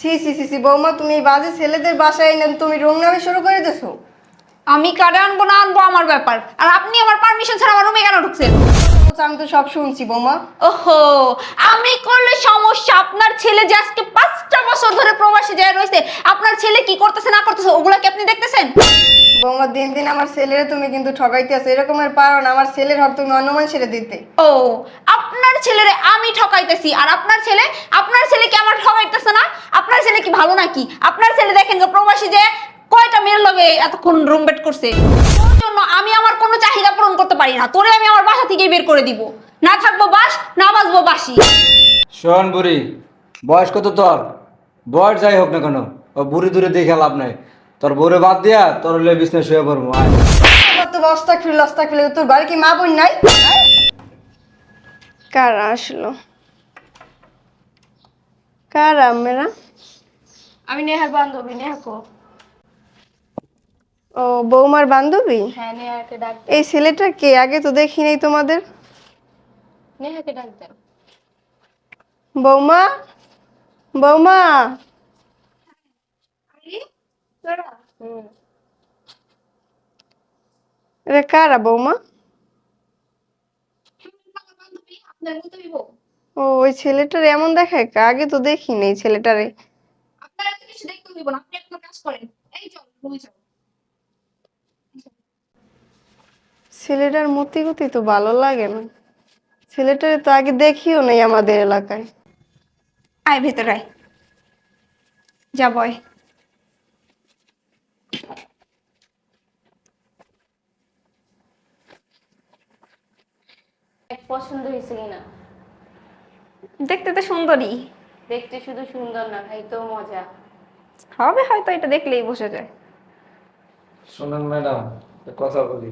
C C C C বৌমা, তুমি এই বাজে ছেলেদের বাসায় এনে তুমি রং নামে শুরু করে দিছো আমি কার্ডে আনব না আনব আমার ব্যাপার। আর আপনি আমার পারমিশন ছাড়া আমার রুমে কেন ঢুকছেন? বলছে, আমি তো সব শুনছি বৌমা। ওহো আমি করলে সমস্যা আপনার ছেলে যে আজকে পাঁচটা বছর ধরে প্রবাসী যায় রয়েছে আপনার ছেলে কি করতেছে না করতেছে ওগুলা কি আপনি দেখতেছেন? বৌমা দিন দিন আমার ছেলেরে তুমি কিন্তু ঠকাইতে আছো এরকমের পারো না আমার ছেলের হক তুমি অন্য মানুষের দিতে। ও আপনার ছেলেরে আমি ঠকাইতেছি আর আপনার ছেলে আপনার ছেলে কি আমার ঠকাইতেছে না? আপনার ছেলে কি ভালো নাকি? আপনার ছেলে দেখেন যে প্রবাসী যে কয়টা মেয়ের লগে এতক্ষণ রুম বেট করছে। তোর জন্য আমি আমার কোনো চাহিদা পূরণ করতে পারি না। তোরে আমি আমার বাসা থেকে বের করে দিব। না থাকব বাস না বাসবো বাসি। শোন বুড়ি বয়স কত তোর? বয়স যাই হোক না কেন ও বুড়ি দূরে দেখে লাভ নাই। তোর বউরে বাদ দিয়া তোর হলে বিজনেস হয়ে পড়ব আয়। তো অস্তাক ফিরল অস্তাক ফিরল তোর বাড়ি কি মা বোন নাই? কারা আসলো? কারা মেরা আমি নেহার বান্ধবী নেহাকো ও বৌমার বান্ধবী? হ্যাঁ নেহাকে ডাক এই ছেলেটা কে? আগে তো দেখি নাই তোমাদের। নেহাকে ডাক দেন। বৌমা? বৌমা? হুম। এটা কারা বৌমা? ও ওই ছেলেটার এমন দেখায় কা? আগে তো দেখি নাই ছেলেটারে। আপনার কিছু দেখতে হইব না আপনি আপনার কাজ করেন। এই চল রুমে চল ছেলেটার মতি গতি তো ভালো লাগে না। ছেলেটারে তো আগে দেখিও নাই আমাদের এলাকায়। আয় ভেতরে আয়। যা বয়। এক পছন্দ হয়েছে কিনা? দেখতে তো সুন্দরী। দেখতে শুধু সুন্দর না খাইতেও মজা। হবে হয়তো এটা দেখলেই বসে যায়। শোনেন ম্যাডাম কথা বলি।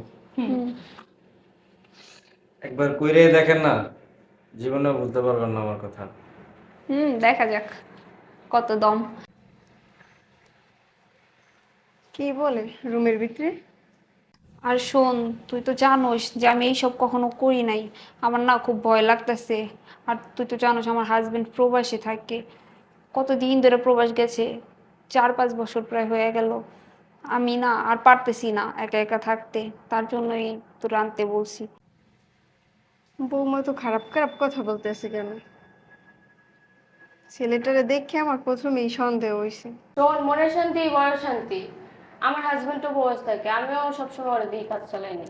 একবার কইরে দেখেন না জীবনে বুঝতে পারবেন না আমার কথা। হুম দেখা যাক কত দম। কি বলে রুমের ভিতরে? আর শোন তুই তো জানোস যে আমি এইসব কখনো করি নাই। আমার না খুব ভয় লাগতেছে। আর তুই তো জানোস আমার হাজবেন্ড প্রবাসে থাকে। কতদিন ধরে প্রবাস গেছে? চার পাঁচ বছর প্রায় হয়ে গেল। আমি না আর পারতেছি না একা একা থাকতে। তার জন্যই তো আনতে বলছি। বৌমা তো খারাপ খারাপ কথা বলতেছে কেন? ছেলেটারে দেখে আমার প্রথমেই সন্দেহ হয়েছে তোর মনের শান্তি বড় শান্তি। আমার হাজবেন্ড তো বয়স থাকে আমিও সবসময় ওর দিয়ে কাজ চালাইনি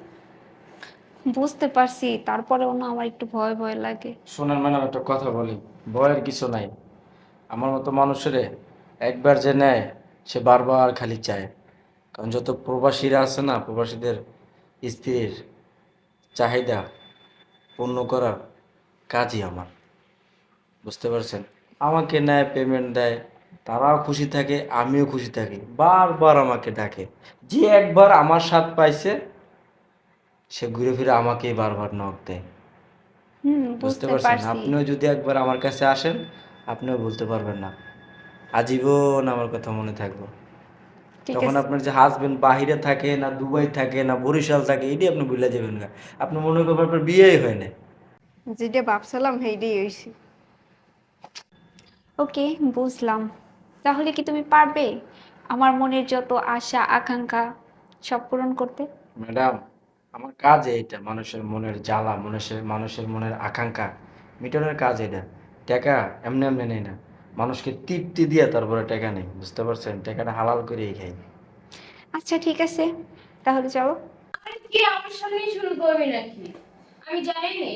বুঝতে পারছি তারপরেও না আমার একটু ভয় ভয় লাগে। শোনেন ম্যাডাম একটা কথা বলি ভয়ের কিছু নাই। আমার মতো মানুষের একবার যে নেয় সে বারবার খালি চায়। কারণ যত প্রবাসীরা আছে না প্রবাসীদের স্ত্রীর চাহিদা পূর্ণ করার কাজই আমার। বুঝতে পারছেন? আমাকে নেয় পেমেন্ট দেয় তারাও খুশি থাকে আমিও খুশি থাকি। বারবার আমাকে ডাকে। যে একবার আমার স্বাদ পাইছে সে ঘুরে ফিরে আমাকেই বারবার নখ দেয়। হুম বুঝতে পারছেন? আপনিও যদি একবার আমার কাছে আসেন আপনিও বলতে পারবেন না। আজীবন আমার কথা মনে থাকবে। তখন আপনার যে হাজবেন্ড বাহিরে থাকে না দুবাই থাকে না বরিশাল থাকে এটি আপনি ভুলে যাবেন না আপনি মনে করবেন আপনার বিয়েই হয় না যেটা ভাবছিলাম সেইটাই হয়েছে ওকে বুঝলাম। তাহলে কি তুমি পারবে আমার মনের যত আশা আকাঙ্ক্ষা সব পূরণ করতে? ম্যাডাম আমার কাজ এইটা মানুষের মনের জ্বালা মানুষের মানুষের মনের আকাঙ্ক্ষা। মিটানোর কাজ এটা। টাকা এমনি এমনি নেই না। মানুষকে তৃপ্তি দিয়ে তারপরে টাকা নেই বুঝতে পারছেন? টাকাটা হালাল করেই খাই। আচ্ছা ঠিক আছে। তাহলে চলো। আরে কি আমার সামনেই শুরু করবি নাকি? আমি জানিনি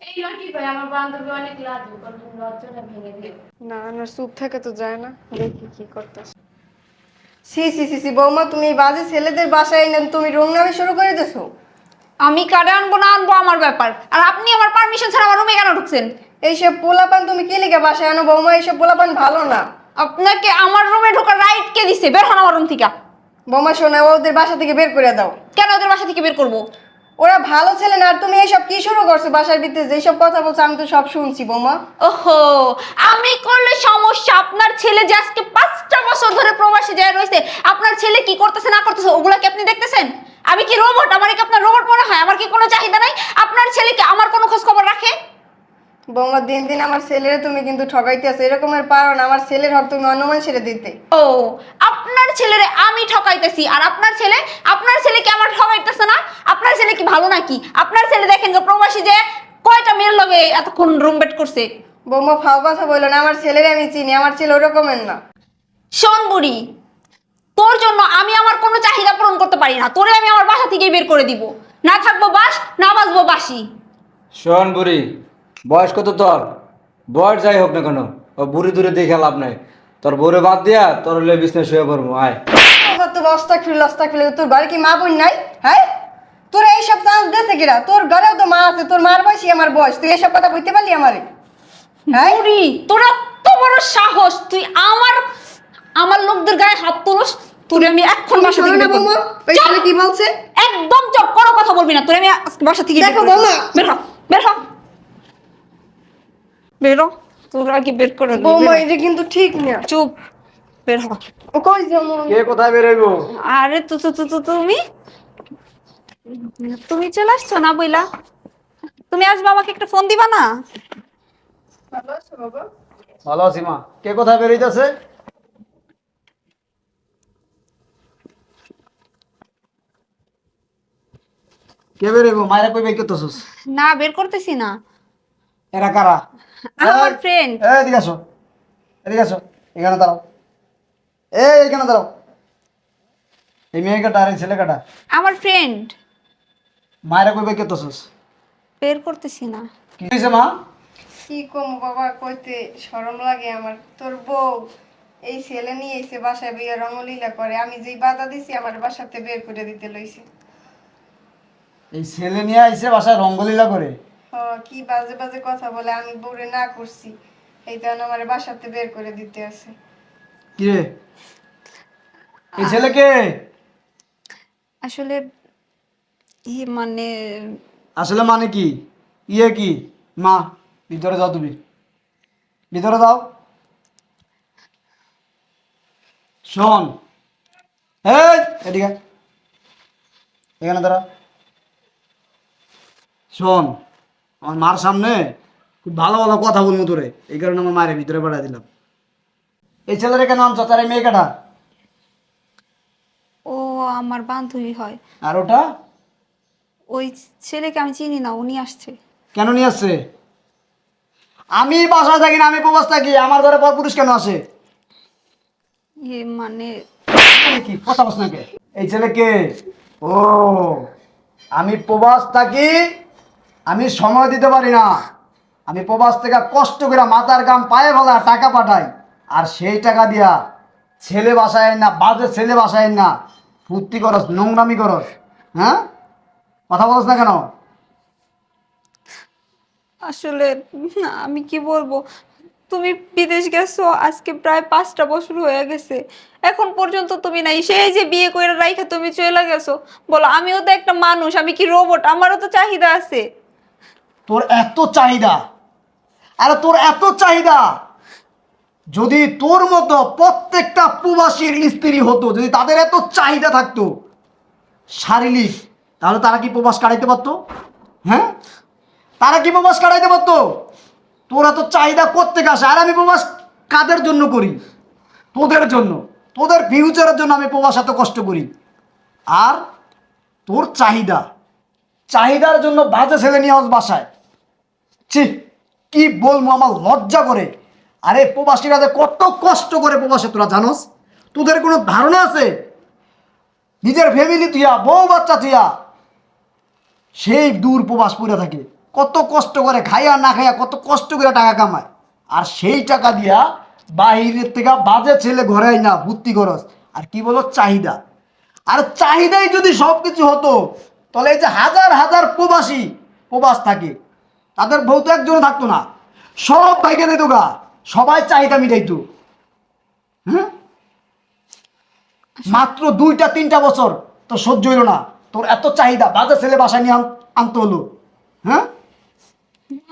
এই লাঠি ভাই আমার বান্ধবী অনেক লাজু কারণ লজ্জাটা ভেঙে দিও না না চুপ থাকে তো যায় না। দেখি কি করতেছে। সি সি সি সি বৌমা তুমি এই বাজে ছেলেদের বাসায় এনে তুমি রং নামে শুরু করে দিছো। আমি কার্ডে আনব না আনব আমার ব্যাপার। আর আপনি আমার পারমিশন ছাড়া আমার রুমে কেন ঢুকছেন? এইসব পোলাপান তুমি কি লিখে বাসায় আনো বৌমা? এইসব পোলাপান ভালো না। আপনাকে আমার রুমে ঢোকার রাইট কে দিছে? বের হন আমার রুম থেকে। বৌমা শোনা ওদের বাসা থেকে বের করে দাও। কেন ওদের বাসা থেকে বের করব? ওরা ভালো ছেলে না আর তুমি এইসব কি শুরু করছ বাসার ভিতরে? যেসব কথা বলছো আমি তো সব শুনছি বৌমা। ওহো আমি করলে সমস্যা। আপনার ছেলে যে আজকে পাঁচটা বছর ধরে প্রবাসী যায় রয়েছে আপনার ছেলে কি করতেছে না করতেছে ওগুলা কি আপনি দেখতেছেন? আমি কি রোবট আমার কি আপনার রোবট মনে হয়? আমার কি কোনো চাহিদা নাই? আপনার ছেলে কি আমার কোনো খোঁজ খবর রাখে? বৌমা দিন দিন আমার ছেলেরে তুমি কিন্তু ঠকাইতে আছো এরকমের পারো না। আমার ছেলের হক তুমি অন্য মানুষের দিতে। ও আপনার ছেলেরে আমি ঠকাইতেছি। আর আপনার ছেলে আপনার ছেলে কি আমার ঠকাইতেছে না? আপনার ছেলে কি ভালো নাকি? আপনার ছেলে দেখেন যে প্রবাসী যে কয়টা মেয়ের লগে এতক্ষণ রুম বেট করছে। বৌমা ফাও কথা বলল না। আমার ছেলেরে আমি চিনি। আমার ছেলে ওরকমের না। শোন বুড়ি তোর জন্য আমি আমার কোনো চাহিদা পূরণ করতে পারি না। তোরে আমি আমার বাসা থেকে বের করে দিব। না থাকব বাস না বাসবো বাসি। শোন বুড়ি বয়স কত তোর? বয়স যাই হোক না কেন ও বুড়ি দূরে দেখে লাভ নাই। তোর বউরে বাদ দিয়া তোর হলে বিজনেস হয়ে পড়ব আয়। তোর ফিরল অস্তাক ফিরল তোর বাড়ি কি মা বোন নাই? হ্যাঁ? তোর এইসব চান্স কিরা? তোর ঘরেও তো মা আছে তোর মার বয়সী আমার বয়স তুই এসব কথা বলতে পারলি আমারে? হ্যাঁ? বুড়ি তোর এত বড় সাহস তুই আমার আমার লোকদের গায়ে হাত তুলস তোরে আমি এখন বাসা থেকে বের করব। বৌমা ওই ছেলে কি বলছে? একদম চপ কোনো কথা বলবি না তোরে আমি বাসা থেকে দেখো। বৌমা। বের হ বের হ। বের তোর আগে বের করে বৌমা এটা কিন্তু ঠিক না। চুপ বের হ ও কই যেমন কে কোথায় বেরোইবো? আরে তো তো তো তো তুমি? তুমি চলে আসছো না বইলা? তুমি আসবে আমাকে একটা ফোন দিবা না? ভালো আছো বাবা? ভালো আছি মা। কে কোথায় বেরিয়েছে কে বেরোইব? মায়েরা কই বের করতেছিস না বের করতেছি না। এরা কারা? আমার এই, friend। এই, এদিকে আসো এদিকে আসো এখানে দাঁড়াও। এই এখানে দাঁড়াও। এই মেয়ে কাটা আর এই ছেলে কাটা আমার ফ্রেন্ড মায়েরা কই বের করতেছিস বের করতেছি না। কি হয়েছে মা? কি কম বাবা কইতে শরম লাগে আমার। তোর বউ এই ছেলে নিয়ে এসে বাসায় বিয়ে রঙলীলা করে আমি যেই বাধা দিছি আমার বাসাতে বের করে দিতে লইছে। এই ছেলে নিয়ে আইসে বাসায় রঙ্গলীলা করে? কি বাজে বাজে কথা বলে আমি বউরে না করছি। এই কারণে আমার বাসাতে বের করে দিতে আছে। কি রে এই ছেলে কে আসলে ই মানে আসলে মানে কি? ইয়ে কি? মা ভিতরে যাও তুমি। ভিতরে যাও। শোন। এই এদিকে এখানে দাঁড়া। শোন। আমার মার সামনে খুব ভালো ভালো কথা বলব তোরে। এই কারণে আমার মায়ের ভিতরে পাঠিয়ে দিলাম। এই ছেলের কেন আনছ? তার এই মেয়ে কাটা ও আমার বান্ধবী হয়। আর ওটা? ওই ছেলেকে আমি চিনি না উনি আসছে। কেন নিয়ে আসছে? আমি বাসায় থাকি না আমি প্রবাস থাকি। আমার ঘরে পর পুরুষ কেন আসে? ইয়ে মানে কি কথা বস না কে? এই ছেলে কে? ও আমি প্রবাস থাকি আমি সময় দিতে পারি না। আমি প্রবাস থেকে কষ্ট করে মাথার গাম পায়ে ফেলা টাকা পাঠাই। আর সেই টাকা দিয়া ছেলে বাসায় না, বাজে ছেলে বাসায় না, ফুর্তি করস, নোংরামি করস হ্যাঁ? কথা বলস না কেন? আসলে আমি কি বলব? তুমি বিদেশ গেছো, আজকে প্রায় পাঁচটা বছর হয়ে গেছে। এখন পর্যন্ত তুমি নাই সেই যে বিয়ে করে রাইখা তুমি চলে গেছো। বলো, আমিও তো একটা মানুষ, আমি কি রোবট আমারও তো চাহিদা আছে। তোর এত চাহিদা। আরে তোর এত চাহিদা, যদি তোর মতো প্রত্যেকটা প্রবাসীর স্ত্রী হতো, যদি তাদের এত চাহিদা থাকতো শারীরিক তাহলে তারা কি প্রবাস কাটাইতে পারতো? হ্যাঁ? তারা কি প্রবাস কাটাইতে পারতো? তোর এত চাহিদা কোত্থেকে আসে? আর আমি প্রবাস কাদের জন্য করি? তোদের জন্য। তোদের ফিউচারের জন্য আমি প্রবাস এত কষ্ট করি। আর তোর চাহিদা, চাহিদার জন্য বাজে ছেলে নিয়ে আস বাসায়। ছি, কি বলব আমার লজ্জা করে। আরে প্রবাসীরা যে কত কষ্ট করে প্রবাসে, তোরা জানোস? তোদের কোনো ধারণা আছে? নিজের ফ্যামিলি তুইয়া বউ বাচ্চা তুইয়া সেই দূর প্রবাস পড়ে থাকে। কত কষ্ট করে খাইয়া না খাইয়া, কত কষ্ট করে টাকা কামায়। আর সেই টাকা দিয়া বাহিরের থেকে বাজে ছেলে ঘরে না ভর্তি করস। আর কি বলো, চাহিদা। আর চাহিদাই যদি সব কিছু হতো, তাহলে এই যে হাজার হাজার প্রবাসী প্রবাস থাকে তাদের বউ তো একজনও থাকতো না। সব ভাইকে দিত গা। সবাই চাহিদা মিটাইতো। হ্যাঁ মাত্র দুইটা তিনটা বছর তো সহ্য হইল না। তোর এত চাহিদা বাজার ছেলে বাসায় নিয়ে আন- আনতে হলো। হ্যাঁ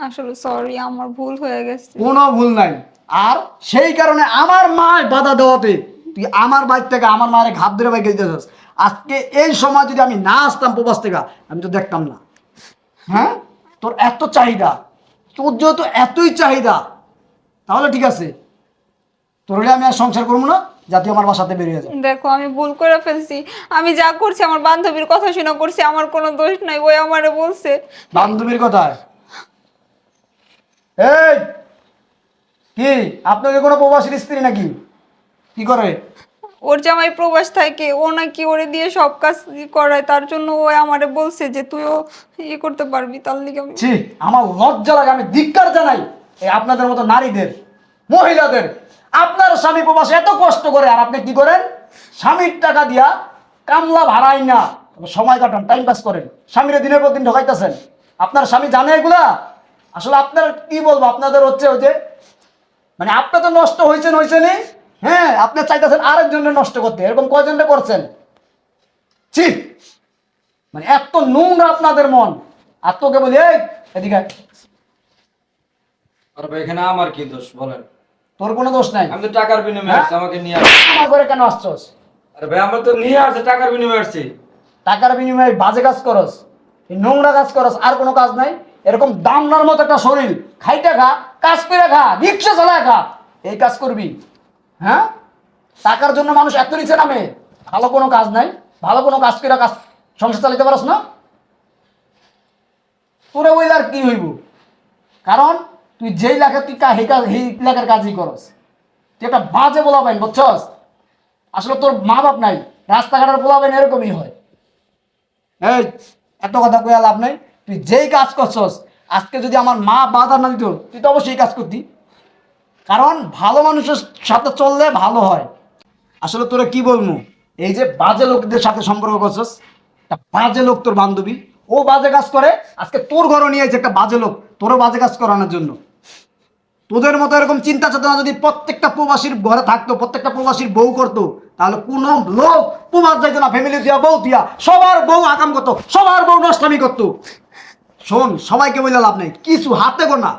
আসলে সরি আমার ভুল হয়ে গেছে। কোনো ভুল নাই। আর সেই কারণে আমার মা বাধা দেওয়াতে তুই আমার বাড়ি থেকে আমার মায়ের ঘাত ধরে বাইকে আজকে এই সময় যদি আমি না আসতাম প্রবাস থেকে আমি তো দেখতাম না। হ্যাঁ? তোর এত চাহিদা তোর যেহেতু এতই চাহিদা তাহলে ঠিক আছে। তোর হলে আমি আর সংসার করব না যাতে আমার বাসাতে বেরিয়ে যায় দেখো আমি ভুল করে ফেলছি। আমি যা করছি আমার বান্ধবীর কথা শুনে করছি আমার কোনো দোষ নাই ওই আমারে বলছে। বান্ধবীর কথায়? এই কি? আপনাকে কোনো প্রবাসীর স্ত্রী নাকি? কি করে? ওর জামাই প্রবাস থাকে, ও নাকি ওরে দিয়ে সব কাজ করায়, তার জন্য ও আমারে বলছে যে তুইও ইয়ে করতে পারবি, তার লিগে আমি ছি, আমার লজ্জা লাগে, আমি ধিক্কার জানাই এই আপনাদের মতো নারীদের, মহিলাদের। আপনার স্বামী প্রবাসে এত কষ্ট করে, আর আপনি কি করেন? স্বামীর টাকা দিয়া কামলা ভাড়াই না। সময় কাটান টাইম পাস করেন। স্বামীরা দিনের পর দিন ঢোকাইতেছেন। আপনার স্বামী জানে এগুলা? আসলে আপনার কি বলব, আপনাদের হচ্ছে ওই যে মানে আপনি তো নষ্ট হয়েছেন হয়েছেন হ্যাঁ আপনি চাইতেছেন আরেকজনের নষ্ট করতে। এরকম কয়জনটা করছেন? ছি! মানে এত নোংরা আপনাদের মন। আর তোকে বলি এই এদিকে আর ভাই এখানে আমার কি দোষ বলেন? তোর কোনো দোষ নাই। আমি তো টাকার বিনিময়ে হ্যাঁ? আসছি আমাকে নিয়ে আসছি আমার ঘরে কেন আসছস? আরে ভাই আমরা তো নিয়ে আসছি টাকার বিনিময়ে আসছি। টাকার বিনিময়ে বাজে কাজ করস এই নোংরা কাজ করস আর কোনো কাজ নাই। এরকম দামনার মতো একটা শরীর। খাইতে খা কাজ করে খা রিক্সা চালায় খা। এই কাজ করবি। হ্যাঁ? টাকার জন্য মানুষ এত নিচে নামে। ভালো কোনো কাজ নাই। ভালো কোনো কাজ করে কাজ সংসার চালাতে পারস না। তোরে বইলে আর কি হইব? কারণ তুই যেই লাখে তুই সেই লাখের কাজই করস। তুই একটা বাজে বলা পাইন বুঝছস? আসলে তোর মা বাপ নাই। রাস্তাঘাটের পোলাবেন এরকমই হয়। এই, এত কথা কয়ে লাভ নাই। তুই যেই কাজ করছস, আজকে যদি আমার মা বাধা না দিত, তুই তো অবশ্যই কাজ করতি। কারণ ভালো মানুষের সাথে চললে ভালো হয়। আসলে তোরা কি বলব? এই যে বাজে লোকদের সাথে সম্পর্ক করছস, একটা বাজে লোক তোর বান্ধবী। ও বাজে কাজ করে, আজকে তোর ঘরও নিয়ে এসে একটা বাজে লোক, তোরও বাজে কাজ করানোর জন্য। তোদের মতো এরকম চিন্তা চেতনা যদি প্রত্যেকটা প্রবাসীর ঘরে থাকতো, প্রত্যেকটা প্রবাসীর বউ করতো, তাহলে কোনো লোক প্রবাস যাইতো না ফ্যামিলি দিয়া, বউ দিয়া, সবার বউ আকাম করতো, সবার বউ নষ্টামি করতো। শোন, সবাইকে বলে লাভ নেই, কিছু হাতে গোনা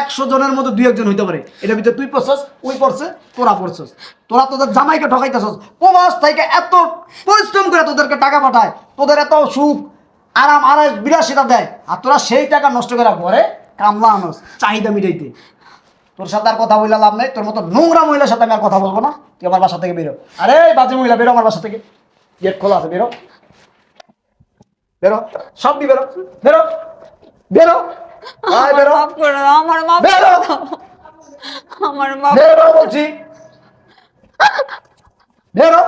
একশো জনের মধ্যে দুই একজন হইতে পারে। এটার ভিতরে তুই পড়ছস, ওই পড়ছে, তোরা পড়ছস। তোরা তোদের জামাইকে ঠকাইতেছস। প্রবাস থেকে এত পরিশ্রম করে তোদেরকে টাকা পাঠায়, তোদের এত সুখ, আরাম আরাম, বিলাসিতা দেয়, আর তোরা সেই টাকা নষ্ট করে পরে কামলা আনস, চাহিদা মিটাইতে। তোর সাথে আর কথা বললে লাভ নেই, তোর মতো নোংরা মহিলার সাথে আমি আর কথা বলব না। তুই আমার বাসা থেকে বেরো। আরে বাজে মহিলা, বেরো আমার বাসা থেকে। গেট খোলা আছে, বেরো। বেরো। সব বেরো। বেরো। বেরো। আয় বেরো। মাফ করে দাও আমার মাফ করে দাও। আমার মাফ বেরো বলছি। বেরো।